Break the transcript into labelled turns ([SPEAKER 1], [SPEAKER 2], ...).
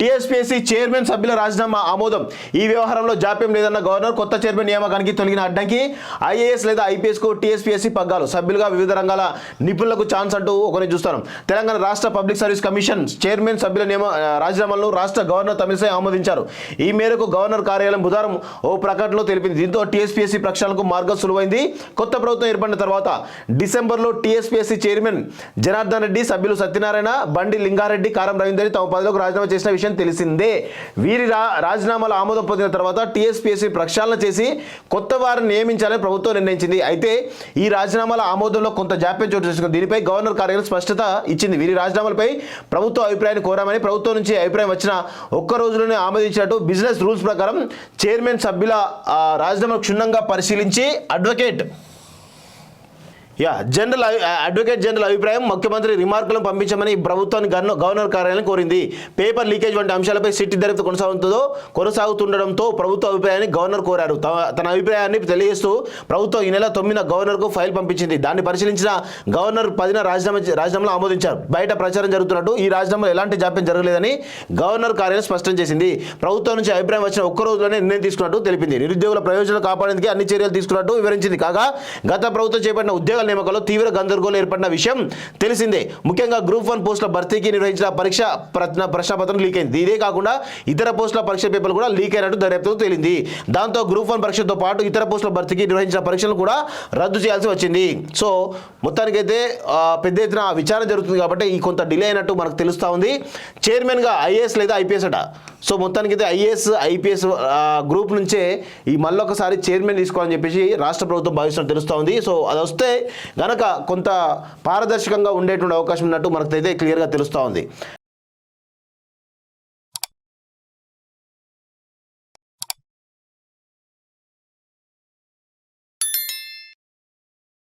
[SPEAKER 1] TSPSC chairman సభ్యుల రాజీనామా ఆమోదం. ఈ వ్యవహారంలో జాప్యం లేదన్న గవర్నర్ కొత్త చైర్మన్ నియామకానికి తొలగిన అడ్డంకి. ఐఏఎస్ లేదా ఐపీఎస్కు టీఎస్పీఎస్సీ పగ్గాలు. సభ్యులుగా వివిధ రంగాల నిపుణులకు ఛాన్స్ అంటూ ఒకరిని చూస్తారు తెలంగాణ రాష్ట్ర పబ్లిక్ సర్వీస్ కమిషన్ చైర్మన్ సభ్యుల నియమ రాజీనామాలను రాష్ట్ర గవర్నర్ తమిళసై ఆమోదించారు. ఈ మేరకు గవర్నర్ కార్యాలయం బుధవారం ఓ ప్రకటనలో తెలిపింది. దీంతో టీఎస్పీఎస్సీ ప్రక్షాళనకు మార్గం సులువైంది. కొత్త ప్రభుత్వం ఏర్పడిన తర్వాత డిసెంబర్లో టీఎస్పీఎస్సీ చైర్మన్ జనార్దన్ రెడ్డి సభ్యులు సత్యనారాయణ బండి లింగారెడ్డి కారం రవీందర్ తమ పదవిలోకి రాజీనామా చేసిన విషయం తెలిసిందే. వీరి రా రాజీనామాల ఆమోదం పొందిన తర్వాత టీఎస్పీఎస్సీ ప్రక్షాళన చేసి కొత్త వారిని నియమించాలని ప్రభుత్వం నిర్ణయించింది. అయితే ఈ రాజీనామాల ఆమోదంలో కొంత జాప్యం చోటు చేసుకుంది. దీనిపై గవర్నర్ కార్యాలయం స్పష్టత ఇచ్చింది. వీరి రాజీనామాలపై ప్రభుత్వ అభిప్రాయాన్ని కోరామని ప్రభుత్వం నుంచి అభిప్రాయం వచ్చిన ఒక్క రోజులోనే ఆమోదించినట్టు బిజినెస్ రూల్స్ ప్రకారం చైర్మన్ సభ్యుల ఆ, రాజీనామాను క్షుణ్ణంగా పరిశీలించి అడ్వకేట్ యా జనరల్ అడ్వకేట్ జనరల్ అభిప్రాయం ముఖ్యమంత్రి రిమార్కులను పంపించమని ప్రభుత్వాన్ని గవర్న- గవర్నర్ కార్యాలయం కోరింది. పేపర్ లీకేజ్ వంటి అంశాలపై సిట్టి దర్యాప్తు కొనసాగుతుందో కొనసాగుతుండడంతో ప్రభుత్వ అభిప్రాయాన్ని గవర్నర్ కోరారు. తన అభిప్రాయాన్ని తెలియజేస్తూ ప్రభుత్వం ఈ నెల తొమ్మిదిన గవర్నర్కు ఫైల్ పంపించింది. దాన్ని పరిశీలించిన గవర్నర్ పదిన రాజీనామా రాజీనామాలు ఆమోదించారు. బయట ప్రచారం జరుగుతున్నట్టు ఈ రాజీనామాలో ఎలాంటి జాప్యం జరగలేదని గవర్నర్ కార్యాలయం స్పష్టం చేసింది. ప్రభుత్వం నుంచి అభిప్రాయం వచ్చిన ఒక్క రోజులోనే నిర్ణయం తీసుకున్నట్టు తెలిపింది. నిరుద్యోగుల ప్రయోజనాలు కాపాడేందుకు అన్ని చర్యలు తీసుకున్నట్టు వివరించింది. కాగా గత ప్రభుత్వం చేపట్టిన ఉద్యోగాలు నియామకాల్లో తీవ్ర గందరగోళం ఏర్పడిన విషయం తెలిసిందే. ముఖ్యంగా గ్రూప్ వన్ పోస్టుల భర్తీకి నిర్వహించిన పరీక్ష ప్రశ్న ప్రశ్నపత్రం లీక్ అయింది ఇదే కాకుండా ఇతర పోస్టుల పరీక్ష పేపర్లు కూడా లీక్ అయినట్టు దర్యాప్తు తేలింది. దాంతో గ్రూప్ వన్ పరీక్షతో పాటు ఇతర పోస్టుల భర్తీకి నిర్వహించిన పరీక్షలు కూడా రద్దు చేయాల్సి వచ్చింది. సో మొత్తానికైతే పెద్ద ఎత్తున విచారణ జరుగుతుంది కాబట్టి ఈ కొంత డిలే అయినట్టు మనకు తెలుస్తూ ఉంది. చైర్మన్గా ఐఏఎస్ లేదా ఐపీఎస్ అట. సో మొత్తానికైతే ఐఏఎస్ ఐపీఎస్ గ్రూప్ నుంచే ఈ మళ్ళొకసారి చైర్మన్ తీసుకోవాలని చెప్పేసి రాష్ట్ర ప్రభుత్వం భావిస్తున్నట్టు తెలుస్తూ ఉంది. సో అది వస్తే గనక కొంత పారదర్శకంగా ఉండేటువంటి అవకాశం ఉన్నట్టు మనకైతే క్లియర్గా తెలుస్తూ ఉంది.